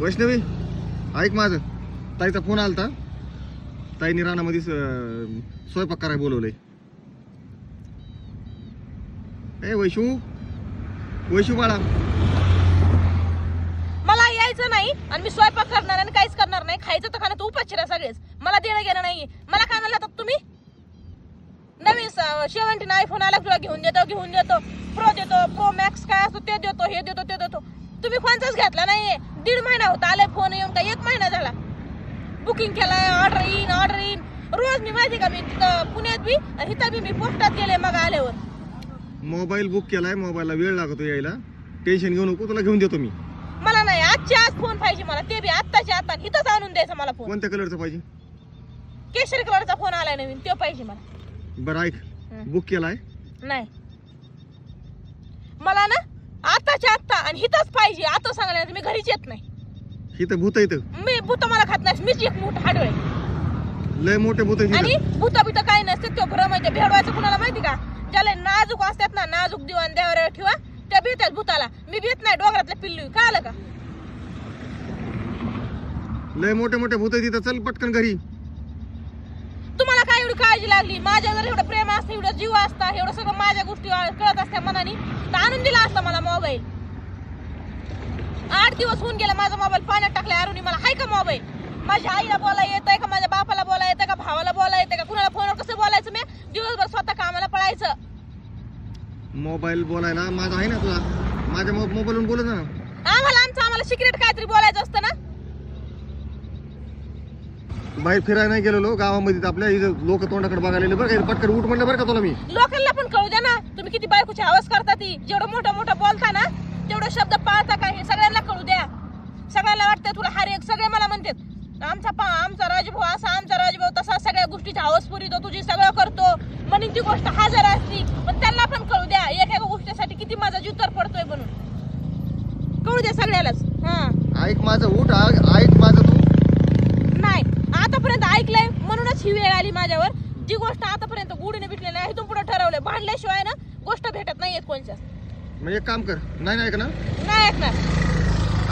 वैष्णवी ऐक माझं. ताईचा फोन आलता. ताईने रानामध्ये स्वयंपाक करायला बोलवलंय. ए वैशू. वैशू बाळा. मला यायचं नाही आणि मी स्वयंपाक करणार आणि काहीच करणार नाही. खायचं तर खाणं तू उपाशिरा सगळेच. मला देणं घेणं नाही मला काय म्हणलं तर तुम्ही? नवीन सेव्हन्टीन आयफोन आला तुला घेऊन देतो घेऊन देतो. प्रो देतो प्रो मॅक्स काय असतो ते देतो हे देतो ते देतो. तुम्ही कोणताच घेतला नाहीये. दीड महिना होता आलाय फोन येऊन काय एक महिना झाला. बुकिंग केलाय ऑर्डर येईन ऑर्डर येईन रोज मी माहिती का मी तिथं पुण्यात बी आणि इथं बी मी पोस्टात गेले मग आल्यावर. मोबाईल बुक केलाय मोबाईलला वेळ लागतो यायला. टेन्शन घेऊ नको तुला घेऊन देतो मी. मला नाही आजच्या आज फोन पाहिजे मला ते बी आत्ताच्या आता इथंच आणून द्यायचा मला फोन कोणत्या कलरचा पाहिजे? केशरी कलरचा फोन आलाय नवीन तो पाहिजे मला. बरं ऐक. बुक केलाय. नाही. मला ना आताच्या आत्ता आणि हिथंच पाहिजे आता सांगायला मी घरीच येत नाही. इथं भूत इथं. मी भूत मला खात नाही मीच एक मोठा हाडोळे लय मोठे भूत आणि भूत बित काही नसते तो भ्रम आहे ते भेडवायचं कुणाला माहिती का? ज्याला नाजूक असतात ना नाजूक दिवाण देवाऱ्यावर ठेवा त्या भेटतात भूताला. मी भेट नाही डोंगरातल्या पिल्लू का आलं का? लय मोठे मोठे भूत इथं. चल पटकन घरी. तुम्हाला काय एवढी काळजी लागली? माझ्या जर एवढं प्रेम असतं एवढं जीव असता एवढं सगळं माझ्या गोष्टी कळत असत्या मनाने. तर आणून दिला असता मोबाईल? आठ दिवस होऊन गेला माझा मोबाईल पाण्यात टाकलाय अरुणी मला. हाय का मोबाईल? माझ्या आईला बोला येतंय का? माझ्या बापाला बोला येतंय का? भावाला बोला येतंय का? कुणाला फोनवर कसं बोलायचं मी? दिवसभर स्वतः कामाला पळायचं. मोबाईल बोलायला माझा आहे ना तुला माझ्या मो- मोबाईलवरून बोलत ना. आम्हाला आमचं आम्हाला सिक्रेट काहीतरी बोलायचं असतं ना? बाहेर फिरायला नाही गेलेलो गावामध्ये. आपल्या इथं लोक तोंडाकडे बघायला बरं का पटकन उठ म्हणलं बरं का तुला मी? लोकांना पण कळू द्या ना. तुम्ही किती बायकोची आवाज करता ती? जेवढं मोठं मोठं बोलता ना तेवढं शब्द पाळता का हे सगळ्यांना कळू द्या. सगळ्यांना वाटतं तुला हर एक सगळे मला म्हणतात. आमचा पा आमचा राजभाऊ असा आमचा राजभाऊ तसा सगळ्या गोष्टीची आवाज पुरितो तुझी सगळं करतो. म्हणून ती गोष्ट हजर असती. पण त्यांना पण कळू द्या एक एका गोष्टीसाठी किती माझा जीव तर पडतोय म्हणून. कळू द्या सगळ्यालाच. हा. ऐक माझं उठ ऐक माझं तू. नाही आतापर्यंत ऐकलंय म्हणूनच ही वेळ आली माझ्यावर. जी गोष्ट आतापर्यंत गुढीने भेटलेली आहे इथून पुढे ठरवलंय. भांडल्याशिवाय ना गोष्ट भेटत नाहीये कोणच्याच मग एक काम कर. नाही नाही ऐकणार? नाही ऐकणार.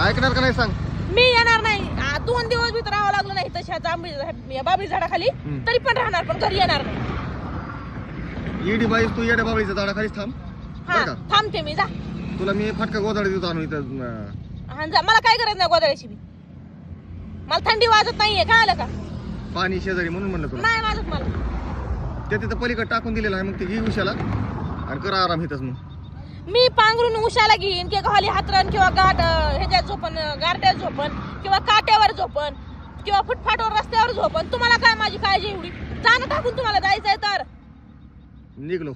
ऐकणार का नाही सांग. मी येणार नाही. आ, दोन दिवस भीतर राहावं लागलं नाही तशा जांभळी या बाबळी झाडाखाली. हम्म. तरी पण राहणार पण घरी येणार नाही. ईडी बाईस तू येड्या बाबळीच्या झाडाखालीच थांब. हा बरं का? थांबते मी जा. तुला मी फटका गोदाडी देतो आणून इथं अं, हा, जा. मला काय गरज नाही गोदड्याची बी. मला थंडी वाजत नाहीये काय आलं का? पाणी शेजारी म्हणून म्हणलं तुला. नाही वाजत मला. ते तिथं पलीकडे टाकून दिलेलं आहे मग ते घे उशाला आणि करा आराम इथंच मग. मी पांघरून उशाला घेईन किंवा खाली हातरण किंवा गाठ अं, ह्याच्यात झोपन अं, गारट्यात झोपन किंवा काट्यावर झोपन किंवा फुटफाटवर रस्त्यावर झोपन. तुम्हाला काय माझी काळजी एवढी? जाणं टाकून तुम्हाला जायचंय तर. निघलो.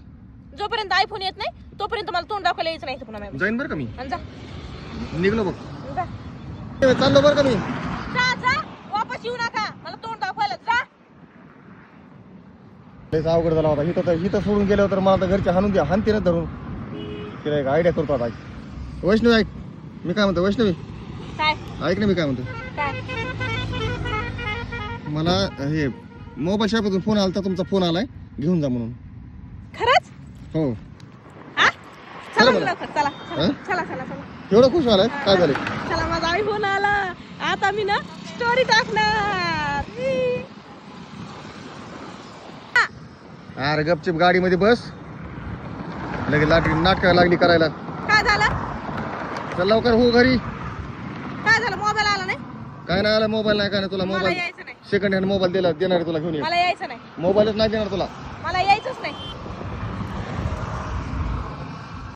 जोपर्यंत आयफोन येत नाही तोपर्यंत मला तोंड दाखवायला यायचं नाही इथं पुन्हा मॅम. जाईन बरं का मी? आणि जा. निघलो बघ. जा. चाललो बरं का मी? जा जा. वापस येऊ नका मला तोंड दाखवायला जा लयच अवघड झाला होता. इथं तर इथं सोडून गेल्यावर तर मला तर घरचे हाणून द्या. हानते ना धरून. तिला एक आयडिया करतो आता. वैष्णवी ऐक. मी काय म्हणतो वैष्णवी? काय? ऐक ना मी काय म्हणतो. काय? मला हे मोबाईल शॉपमधून फोन आला तुमचा फोन आलाय. घेऊन जा म्हणून. खरंच? हो. हा चला चला बरं. लवकर चला हा? चला चला चला. एवढं खुश झालाय? काय झाले? चला माझा आयफोन आला. आता मी ना स्टोरी टाकणार. अरे गपचिप गाडीमध्ये बस. लगेच लाट नाटक लागली करायला. काय झालं? चल लवकर हो घरी. काय झालं? मोबाईल आला नाही? काय नाही आला मोबाईल नाही काय नाही तुला मला मोबाईल. यायचं नाही. सेकंड हँड मोबाईल दिला देणार आहे तुला घेऊन ये. मला यायचं नाही. मोबाईलच नाही देणार तुला. मला यायचंच नाही.